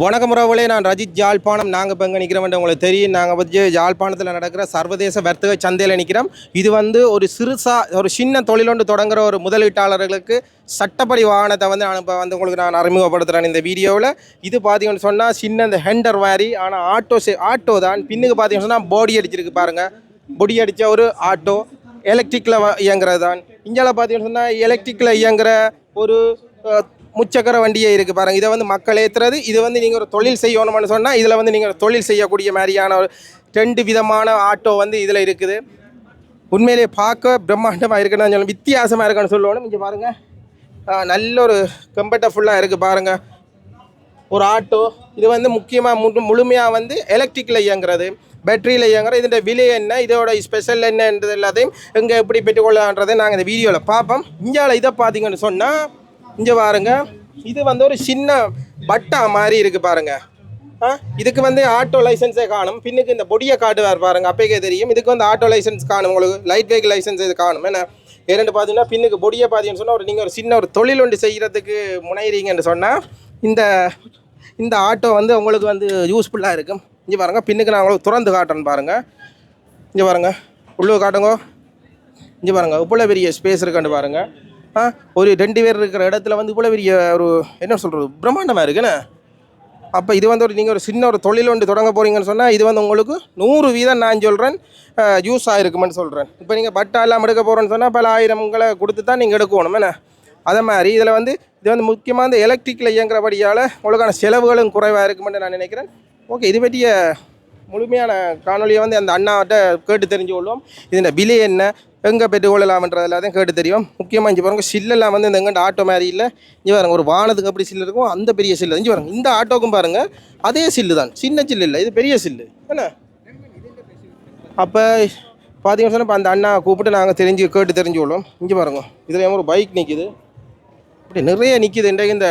வணக்கம் உறவுகளே நான் ரஜித் ஜாழ்ப்பாணம். நாங்கள் இப்போ எங்கே நிற்கிறோம் உங்களுக்கு தெரியும். நாங்கள் வந்து ஜாழ்ப்பாணத்தில் நடக்கிற சர்வதேச வர்த்தக சந்தையில் நிற்கிறோம் இது வந்து ஒரு சிறுசா ஒரு சின்ன தொழிலொன்று தொடங்குற ஒரு முதலீட்டாளர்களுக்கு சட்டப்படி வாகனத்தை வந்து நான் இப்போ வந்து உங்களுக்கு நான் அறிமுகப்படுத்துகிறேன் இந்த வீடியோவில். இது பார்த்தீங்கன்னு சொன்னால் சின்ன இந்த ஹெண்டர் மாதிரி ஆனால் ஆட்டோ சே ஆட்டோ தான். பின்னுக்கு பார்த்தீங்கன்னு சொன்னால் பொடி அடிச்சிருக்கு பாருங்கள் பொடி அடித்த ஒரு ஆட்டோ எலக்ட்ரிக்கில் இயங்குறது தான். இந்தியாவில் பார்த்தீங்கன்னு சொன்னால் எலக்ட்ரிக்கில் இயங்குற ஒரு முச்சக்கர வண்டியே இருக்குது பாருங்கள் இதை வந்து மக்கள் ஏற்றுறது இது வந்து நீங்கள் ஒரு தொழில் செய்யணும்னு சொன்னால் இதில் வந்து நீங்கள் தொழில் செய்யக்கூடிய மாதிரியான ஒரு ரெண்டு விதமான ஆட்டோ வந்து இதில் இருக்குது. உண்மையிலேயே பார்க்க பிரம்மாண்டமாக இருக்குன்னு சொல்லணும். வித்தியாசமாக இருக்குன்னு சொல்லணும். இங்கே பாருங்கள் நல்ல ஒரு கம்ஃபர்டபுல்லாக இருக்குது பாருங்கள் ஒரு ஆட்டோ. இது வந்து முக்கியமாக முழு முழுமையாக வந்து எலக்ட்ரிக்கில் இயங்குறது. பேட்டரியில் இயங்குற. இதோட விலை என்ன? இதோட ஸ்பெஷல் என்னன்றது எல்லாத்தையும் எங்கே எப்படி பெற்றுக்கொள்ளலான்றதை நாங்கள் இந்த வீடியோவில் பார்ப்போம். இந்தியாவில் இதை பார்த்தீங்கன்னு சொன்னால் இங்கே பாருங்க. இது வந்து ஒரு சின்ன பட்டா மாதிரி இருக்குது பாருங்க. ஆ இதுக்கு வந்து ஆட்டோ லைசன்ஸே காணும். பின்னுக்கு இந்த பொடியை காட்டுவார் பாருங்க. அப்போக்கே தெரியும். இதுக்கு வந்து ஆட்டோ லைசன்ஸ் காணும். உங்களுக்கு லைட் வெஹிக்கிள் லைசன்ஸ் இது காணும். என்ன? இரண்டு பார்த்தீங்கன்னா பின்னுக்கு பொடியை பார்த்தீங்கன்னு சொன்னால் ஒரு நீங்கள் ஒரு சின்ன ஒரு தொழில் ஒன்று செய்கிறதுக்கு முனைகிறீங்கன்னு சொன்னால் இந்த இந்த ஆட்டோ வந்து உங்களுக்கு வந்து யூஸ்ஃபுல்லாக இருக்கும். இங்கே பாருங்கள் பின்னுக்கு நான் உங்களுக்கு திறந்து காட்டுறேன் பாருங்கள் இங்கே பாருங்கள் உள்ளே காட்டுங்க. இங்கே பாருங்கள் இவ்வளோ பெரிய ஸ்பேஸ் இருக்கான்னு பாருங்கள் ஒரு ரெண்டு பேர் இருக்கிற இடத்துல வந்து இவ்வளோ பெரிய ஒரு என்ன சொல்கிறது பிரம்மாண்டமாக இருக்குண்ணே அப்போ இது வந்து ஒரு நீங்கள் ஒரு சின்ன ஒரு தொழில் ஒன்று தொடங்க போகிறீங்கன்னு சொன்னால் இது வந்து உங்களுக்கு நூறு வீதம் நான் சொல்கிறேன் யூஸ் ஆகிருக்குமென்னு சொல்கிறேன் இப்போ நீங்கள் பட்டா எல்லாம் எடுக்க போகிறோன்னு சொன்னால் பல ஆயிரங்களை கொடுத்து தான் நீங்கள் எடுக்கணும் என்ன? அதே மாதிரி இதில் வந்து இது வந்து முக்கியமாக இந்த எலக்ட்ரிக்கில் இயங்குறபடியால் உங்களுக்கான செலவுகளும் குறைவாக இருக்குமென்னு நான் நினைக்கிறேன். ஓகே இது பற்றிய முழுமையான காணொலியை வந்து அந்த அண்ணாட்ட கேட்டு தெரிஞ்சு கொள்வோம். இதோட விலை என்ன? எங்கே பெற்றுக்கொள்ளலாம்ன்றது எல்லாத்தையும் கேட்டு தெரியும். முக்கியமாக இங்கே பாருங்க சில்லெல்லாம் வந்து இந்த எங்கண்ட ஆட்டோ மாதிரி இல்லை. இங்கே பாருங்க ஒரு வானத்துக்கு அப்படி சில்லு இருக்கும் அந்த பெரிய சில்லு இங்கே பாருங்க இந்த ஆட்டோக்கும் பாருங்கள் அதே சில்லு தான். சின்ன சில்லு இல்லை இது பெரிய சில்லு என்ன? அப்போ பார்த்தீங்கன்னு சொன்னால் இப்போ அந்த அண்ணா கூப்பிட்டு நாங்கள் தெரிஞ்சு கேட்டு தெரிஞ்சு கொள்வோம். இங்கே பாருங்க இதில் ஒரு பைக் நிற்கிது இப்படி நிறைய நிற்கிது இன்றைக்கு இந்த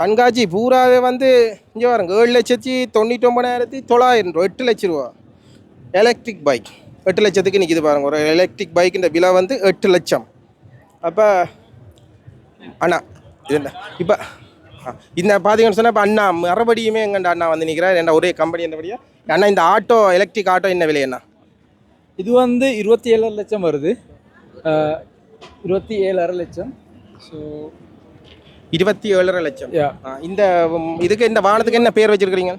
கண்காட்சி பூராவே வந்து இங்கே பாருங்க ஏழு லட்சத்தி தொண்ணூற்றி ஒம்பதாயிரத்தி தொள்ளாயிரம் ரூபா எட்டு லட்ச ரூபா. எலக்ட்ரிக் பைக் எட்டு லட்சத்துக்கு நிற்கிது பாருங்கள் ஒரு எலக்ட்ரிக் பைக்கின்ற விலை வந்து எட்டு லட்சம். அப்போ அண்ணா இது என்ன இப்போ இந்த பார்த்தீங்கன்னு சொன்னால் இப்போ அண்ணா மறுபடியுமே எங்கண்டா அண்ணா வந்து நிற்கிறார் என்ன ஒரே கம்பெனி என்னபடியா அண்ணா இந்த ஆட்டோ எலக்ட்ரிக் ஆட்டோ என்ன விலை அண்ணா? இது வந்து இருபத்தி ஏழரை லட்சம் வருது. இருபத்தி ஏழரை லட்சம். ஸோ இருபத்தி ஏழரை லட்சம். இந்த இதுக்கு இந்த வாகனத்துக்கு என்ன பேர் வச்சிருக்கிறீங்க?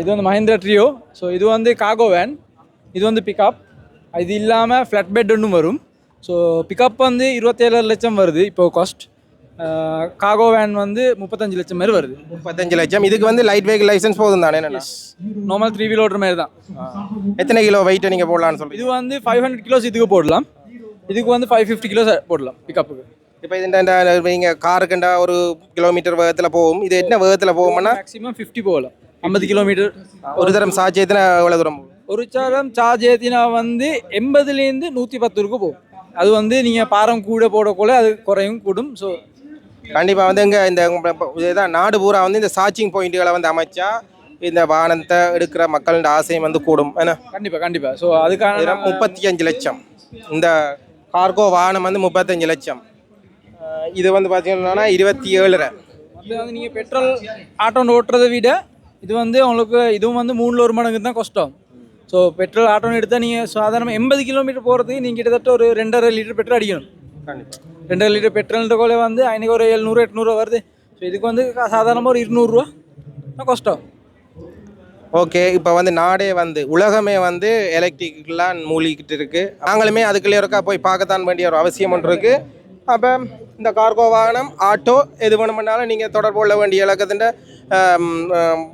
இது வந்து மஹேந்திரா ட்ரியோ ஸோ இது வந்து காகோ வேன் இது வந்து பிக்கப் இது இல்லாமல் ஃப்ளட் பெட் ஒன்றும் வரும். ஸோ பிக்கப் வந்து இருபத்தேழரை லட்சம் வருது இப்போ காஸ்ட் காகோ வேன் வந்து முப்பத்தஞ்சு லட்சம் மாதிரி வருது. முப்பத்தஞ்சு லட்சம். இதுக்கு வந்து லைட் வெஹிக்கிள் லைசன்ஸ் போதும் தானே நார்மல் த்ரீ வீல் ஓட்டுற மாதிரி தான். எத்தனை கிலோ வெயிட்டை நீங்கள் போடலான்னு சொல்றீங்க? இது வந்து ஃபைவ் ஹண்ட்ரட் கிலோஸ் இதுக்கு போடலாம். இதுக்கு வந்து ஃபைவ் ஃபிஃப்டி கிலோஸ் போடலாம் பிக்கப்புக்கு இப்போ இந்த நீங்கள் காருக்குண்டா ஒரு கிலோமீட்டர் வேகத்தில் போகும். இது என்ன வேகத்தில் போகும்னா? மேக்ஸிமம் ஃபிஃப்டி போகலாம் ஐம்பது கிலோமீட்டர் ஒரு தரம் சார்ஜ் எத்தனை எவ்வளோ தூரம் போகும்? ஒரு சாரம் சார்ஜ் ஏற்றினா வந்து எண்பதுலேருந்து நூற்றி பத்து வரைக்கும் போகும். அது வந்து நீங்கள் பாரம் கூட போடக்குள்ள அது குறையும் கூடும். ஸோ கண்டிப்பாக வந்து இங்கே இந்த இதுதான் நாடு பூரா வந்து இந்த சார்ஜிங் பாயிண்ட்டுகளை வந்து அமைச்சா இந்த வாகனத்தை எடுக்கிற மக்களோட ஆசையும் வந்து கூடும். ஏன்னா கண்டிப்பாக கண்டிப்பாக ஸோ அதுக்கான முப்பத்தி அஞ்சு லட்சம். இந்த கார்கோ வாகனம் வந்து முப்பத்தஞ்சு லட்சம். இது வந்து பார்த்தீங்கன்னா இருபத்தி ஏழரை அது வந்து நீங்கள் பெட்ரோல் ஆட்டோ ஓட்டுறதை விட இது வந்து உங்களுக்கு இதுவும் வந்து மூணில் ஒரு மடங்கு தான் கஷ்டம். ஸோ பெட்ரோல் ஆட்டோன்னு எடுத்தால் நீங்கள் சாதாரண எண்பது கிலோமீட்டர் போகிறதுக்கு நீங்கள் கிட்டத்தட்ட ஒரு ரெண்டரை லிட்டர் பெட்ரோல் அடிக்கணும். ரெண்டரை லிட்டர் பெட்ரோல்ன்ற கோல வந்து அன்றைக்கி ஒரு எழுநூறு எட்நூறுவா வருது. ஸோ இதுக்கு வந்து சாதாரணமாக ஒரு இருநூறுவா கஷ்டம். ஓகே இப்போ வந்து நாடே வந்து உலகமே வந்து எலக்ட்ரிக்கெலாம் மூழ்கிக்கிட்டு இருக்கு. நாங்களுமே அதுக்குள்ளே இருக்கா? போய் பார்க்கத்தான் வேண்டிய ஒரு அவசியம் ஒன்று இருக்கு. அப்போ இந்த கார்கோ வாகனம் ஆட்டோ எது வேணுமென்னாலும் நீங்கள் தொடர்பு கொள்ள வேண்டிய இலக்கத்தின்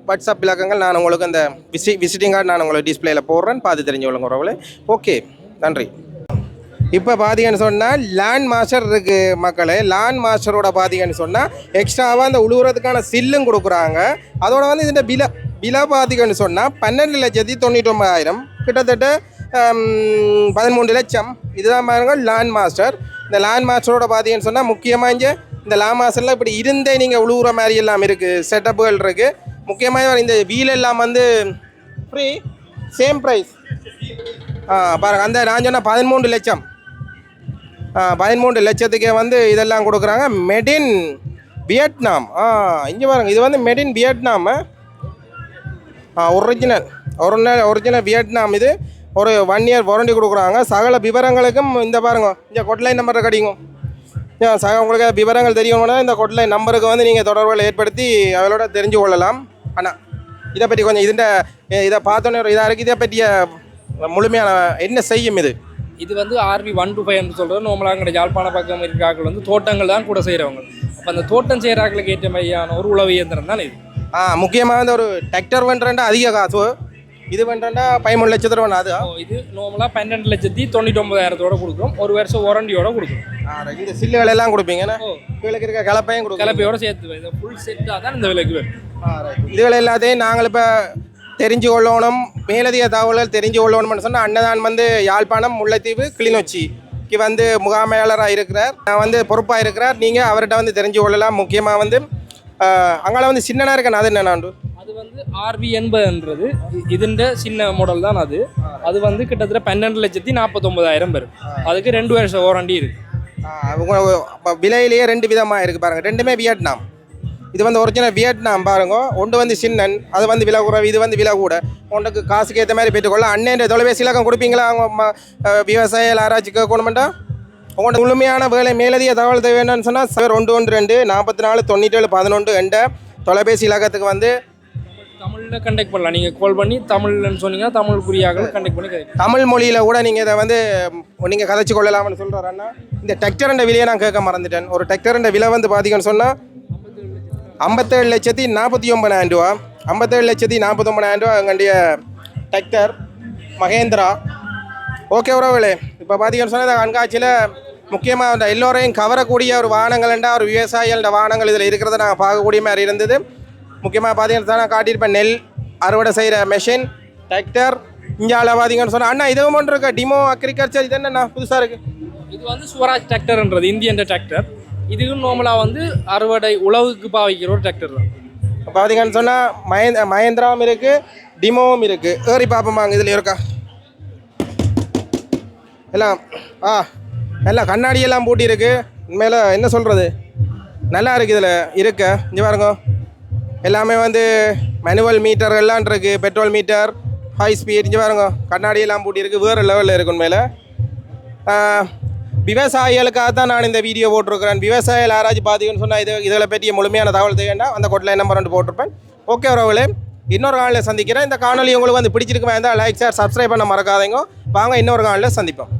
வாட்ஸ்அப் இலக்கங்கள் நான் உங்களுக்கு இந்த விசி விசிட்டிங் கார்டு நான் உங்களுக்கு டிஸ்பிளேயில் போடுறேன். பார்த்து தெரிஞ்சு கொள்ளுங்க உறவுகளே. ஓகே நன்றி. இப்போ பார்த்தீங்கன்னு சொன்னால் லேண்ட் மாஸ்டர் இருக்கு மக்களே. லேண்ட் மாஸ்டரோட பார்த்தீங்கன்னு சொன்னால் எக்ஸ்ட்ராவாக அந்த உழுவுறதுக்கான சில்லும் கொடுக்குறாங்க. அதோட வந்து இந்த பில பில பார்த்தீங்கன்னு சொன்னால் பன்னெண்டு லட்சத்தி தொண்ணூற்றி ஒன்பதாயிரம் கிட்டத்தட்ட பதிமூன்று லட்சம். இதுதான் பாருங்கள் லேண்ட் மாஸ்டர் இந்த லேண்ட் மாஸ்டரோட பார்த்தீங்கன்னு சொன்னால் முக்கியமாக இங்கே இந்த லேண்ட் இப்படி இருந்தே நீங்கள் உழுவுற மாதிரி எல்லாம் இருக்குது செட்டப்புகள் இருக்குது முக்கியமாக இந்த வீல் எல்லாம் வந்து ஃப்ரீ சேம் ப்ரைஸ் ஆ பாருங்க அந்த நான் சொன்ன பதிமூன்று லட்சம். ஆ, பதிமூன்று லட்சத்துக்கே வந்து இதெல்லாம் கொடுக்குறாங்க. மெடின் வியட்நாம் ஆ இங்கே பாருங்க இது வந்து made in Vietnam ah original original original Vietnam இது. ஒரு ஒன் இயர் வாரண்டி கொடுக்குறாங்க. சகல விவரங்களுக்கும் இந்த பாருங்க. இந்த கொட்லைன் நம்பர் கிடைக்கும் சக உங்களுக்கு விவரங்கள் தெரியணும்னா இந்த கொட்லைன் நம்பருக்கு வந்து நீங்கள் தொடர்புகளை ஏற்படுத்தி அவளோட தெரிஞ்சு கொள்ளலாம். ஆனால் இதை பற்றி கொஞ்சம் இதுண்ட இதை பார்த்தோன்னே ஒரு இதாக இருக்குது இதை பற்றிய முழுமையான என்ன செய்யும் இது? இது வந்து ஆர்வி ஒன் டு ஃபைவ் சொல்கிறது நார்மலாக அங்கே யாழ்ப்பாண பக்கம் இருக்கிறார்கள் வந்து தோட்டங்கள் தான் கூட செய்கிறவங்க அப்போ அந்த தோட்டம் செய்கிறார்களுக்கு ஏற்ற மாதிரியான ஒரு உழவு இயந்திரம் தான் இது. ஆ முக்கியமாக வந்து ஒரு டிராக்டர் பண்ணுறேன்டா அதிக காசு. இது பண்ணுறேன்டா பதிமூணு லட்சத்து ரூபா அது இது நார்மலாக பன்னெண்டு லட்சத்தி தொண்ணூற்றி ஒன்பதாயிரத்தோட கொடுக்குறோம். ஒரு வருஷம் வாரண்டியோட கொடுக்குறோம். இந்த சில்லுகள் எல்லாம் கொடுப்பீங்கண்ணா ஓ. கீழே இருக்க கலப்பையும் கொடுக்கும் கலப்பையோட சேர்த்து இந்த ஃபுல் செட்டாக தான் இந்த விலைக்கு வரும். இதுகள் எல்லாத்தையும் நாங்கள் இப்போ தெரிஞ்சு கொள்ளணும். மேலதிக தகவல்கள் தெரிஞ்சு கொள்ளணும்னு சொன்னால் அன்னதான் வந்து யாழ்ப்பாணம் முல்லைத்தீவு கிளிநொச்சிக்கு வந்து முகாமையாளராக இருக்கிறார். நான் வந்து பொறுப்பாக இருக்கிறார். நீங்கள் அவர்கிட்ட வந்து தெரிஞ்சு கொள்ளலாம். முக்கியமாக வந்து அங்கே வந்து சின்னனாக இருக்கேன். அது என்னண்ணாண்டு ஆர்வி எண்பதுன்றது. இதுன்ற சின்ன மாடல் தான் அது. அது வந்து கிட்டத்தட்ட பன்னெண்டு லட்சத்தி நாற்பத்தொம்பதாயிரம் பேர். அதுக்கு ரெண்டு வருஷம் வாரண்டி இருக்குது அவங்க விலையிலேயே ரெண்டு விதமாக இருக்குது பாருங்கள் ரெண்டுமே வியட்நாம். இது வந்து ஒரிஜினல் வியட்நாம் பாருங்க. ஒன்று வந்து சின்னன் அது வந்து விலை குறைவு இது வந்து விலை கூட. உனக்கு காசுக்கு ஏற்ற மாதிரி பெற்றுக்கொள்ள அண்ணன் தொலைபேசி இலக்கம் கொடுப்பீங்களா? அவங்க விவசாய ஆராய்ச்சி கேட்கணுமெண்டா உங்களோட முழுமையான வேலை மேலதிக தகவல் தேவை வேணும்னு சொன்னால் சார் ஒன்று ஒன்று ரெண்டு நாற்பத்தி நாலு தொண்ணூற்றி ஏழு பதினொன்று என்ற தொலைபேசி இலக்கத்துக்கு வந்து தமிழில் கண்டெக்ட் பண்ணலாம். நீங்கள் கால் பண்ணி தமிழ்னு சொன்னீங்கன்னா தமிழ் குறியாக கண்டெக்ட் பண்ணி கதை தமிழ் மொழியில் கூட நீங்கள் இதை வந்து நீங்கள் கதைச்சு கொள்ளலாம்னு சொல்கிறார் இந்த டெக்டரண்ட விலையை நான் கேட்க மறந்துட்டேன். ஒரு டெக்டரண்ட விலை வந்து பார்த்தீங்கன்னு சொன்னால் ஐம்பத்தேழு லட்சத்தி நாற்பத்தி ஒம்பதாயிரம் ரூபா. ஐம்பத்தேழு லட்சத்தி நாற்பத்தி ஒன்பதாயிரம் ரூபா எங்களுடைய டெக்டர் மகேந்திரா. ஓகே உறவுகளே இப்போ பார்த்தீங்கன்னு சொன்னால் இந்த கண்காட்சியில் முக்கியமாக அந்த எல்லோரையும் கவரக்கூடிய ஒரு வாகனங்கள்ண்டா ஒரு விவசாயிகளோட வாகனங்கள் இதில் இருக்கிறத நாங்கள் பார்க்கக்கூடிய மாதிரி இருந்தது. முக்கியமாக பார்த்தீங்கன்னு காட்டியிருப்பேன் நெல் அறுவடை செய்கிற மெஷின் டிராக்டர் இந்தியாவில் பார்த்தீங்கன்னு சொன்னால் அண்ணா இதுவும் ஒன்று இருக்கா. டிமோ அக்ரிகல்ச்சர் இது என்னண்ணா? புதுசாக இருக்குது இது வந்து சுவராஜ் டிராக்டர்ன்றது இந்தியன் டிராக்டர் இதுவும் நார்மலாக வந்து அறுவடை உழவுக்கு பாவிக்கிற ஒரு டிராக்டர் தான். பார்த்தீங்கன்னு சொன்னால் மகேந்திர மகேந்திராவும் இருக்குது டிமோவும் இருக்குது ஏறி பார்ப்போமாங்க இதில் இருக்கா? எல்லாம் ஆ எல்லாம் கண்ணாடியெல்லாம் பூட்டி இருக்கு உண்மையில் என்ன சொல்கிறது நல்லா இருக்குது இதில் இருக்க. இங்கே பாருங்க. எல்லாமே வந்து மேனுவல் மீட்டர் எல்லாம் இருக்கு. பெட்ரோல் மீட்டர் ஹை ஸ்பீட் இங்கே பாருங்க கண்ணாடியெல்லாம் பூட்டிருக்கு வேறு லெவலில் இருக்கும் மேலே விவசாயிகளுக்காக தான் நான் இந்த வீடியோ போட்டிருக்கிறேன். விவசாயிகள் யாராச்சும் பார்த்தீங்கன்னு சொன்னால் இது இதில் பற்றிய முழுமையான தகவல் தேவைன்னா அந்த கொட்டில் நம்பர் ரெண்டு போட்டிருப்பேன். ஓகே உறவுகளே இன்னொரு காலையில் சந்திக்கிறேன். இந்த காணொலி உங்களுக்கு வந்து பிடிச்சிருக்கு வேண்டாம் லைக் ஷேர் சப்ஸ்கிரைப் பண்ண மறக்காதீங்க. வாங்க இன்னொரு காலையில் சந்திப்போம்.